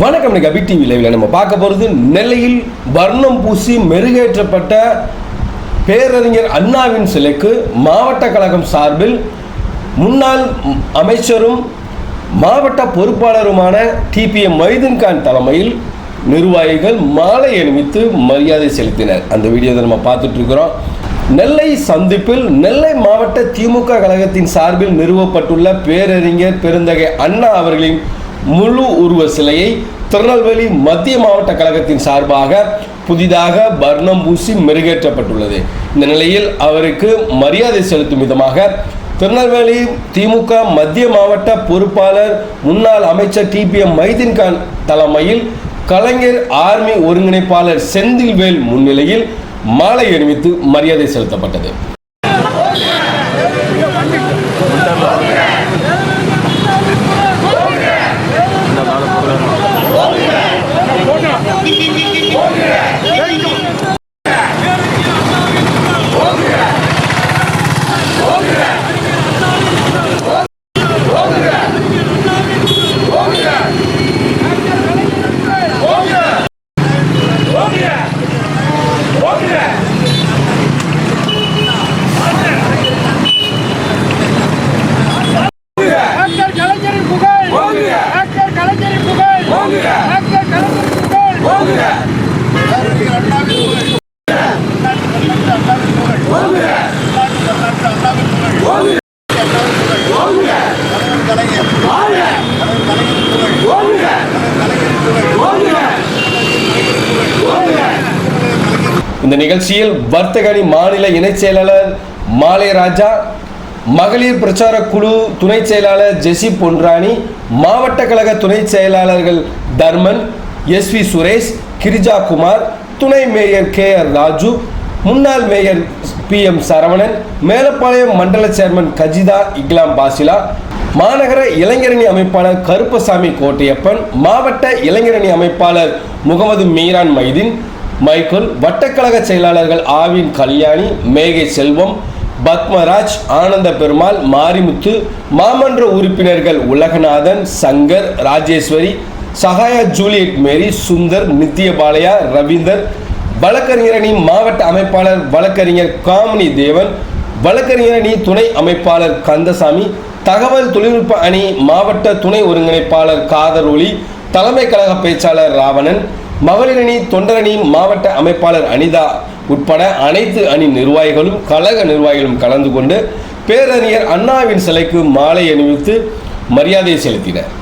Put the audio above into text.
வணக்கம் இன்னைக்கு அபி டிவி லைவில் நம்ம பார்க்க போகிறது நெல்லையில் வர்ணம் பூசி மெருகேற்றப்பட்ட பேரறிஞர் அண்ணாவின் சிலைக்கு மாவட்ட கழகம் சார்பில் முன்னாள் அமைச்சரும் மாவட்ட பொறுப்பாளருமான டிபிஎம் மைதீன்கான் தலைமையில் நிர்வாகிகள் மாலை அணிவித்து மரியாதை செலுத்தினர். அந்த வீடியோவை நம்ம பார்த்துட்டு இருக்கிறோம். நெல்லை சந்திப்பில் நெல்லை மாவட்ட திமுக கழகத்தின் சார்பில் நிறுவப்பட்டுள்ள பேரறிஞர் பெருந்தகை அண்ணா அவர்களின் முழு உருவ சிலையை திருநெல்வேலி மத்திய மாவட்ட கழகத்தின் சார்பாக புதிதாக வர்ணம் பூசி மெருகேற்றப்பட்டுள்ளது. இந்த நிலையில் அவருக்கு மரியாதை செலுத்தும் விதமாக திருநெல்வேலி திமுக மத்திய மாவட்ட பொறுப்பாளர் முன்னாள் அமைச்சர் டிபிஎம் மைதீன்கான் தலைமையில் கலைஞர் ஆர்மி ஒருங்கிணைப்பாளர் செந்தில்வேல் முன்னிலையில் மாலை அணிவித்து மரியாதை செலுத்தப்பட்டது. இந்த நிகழ்ச்சியில் வர்த்தகணி மாநில இணைச் செயலாளர் மாலை ராஜா மகளிர் பிரச்சார குழு துணை செயலாளர் ஜெசி பொன்ராணி மாவட்ட கழக துணை செயலாளர்கள் தர்மன் எஸ் வி சுரேஷ் கிரிஜா குமார் துணை மேயர் கே ஆர் ராஜு முன்னாள் mayor P M Saravanan Melapalayam மண்டல சேர்மன் கஜிதா இக்லாம் பாசிலா மாநகர இளைஞரணி அமைப்பாளர் கருப்பசாமி கோட்டையப்பன் மாவட்ட இளைஞரணி அமைப்பாளர் முகமது மீரான் மைதீன் மைக்கேல் வட்டக்கழக செயலாளர்கள் ஆவின் கல்யாணி மேகை செல்வம் பத்மராஜ் ஆனந்த பெருமாள் மாரிமுத்து மாமன்ற உறுப்பினர்கள் உலகநாதன் சங்கர் ராஜேஸ்வரி சகாயா ஜூலியட் மேரி சுந்தர் நித்யபாலயா ரவீந்தர் வழக்கறிஞரணி மாவட்ட அமைப்பாளர் வழக்கறிஞர் காமினி தேவன் வழக்கறிஞரணி துணை அமைப்பாளர் கந்தசாமி தகவல் தொழில்நுட்ப அணி மாவட்ட துணை ஒருங்கிணைப்பாளர் காதர் ஒளி தலைமை கழக பேச்சாளர் ராவணன் மகளிரணி தொண்டரணி மாவட்ட அமைப்பாளர் அனிதா உட்பட அனைத்து அணி நிர்வாகிகளும் கழக நிர்வாகிகளும் கலந்து கொண்டு பேரறிஞர் அண்ணாவின் சிலைக்கு மாலை அணிவித்து மரியாதை செலுத்தினர்.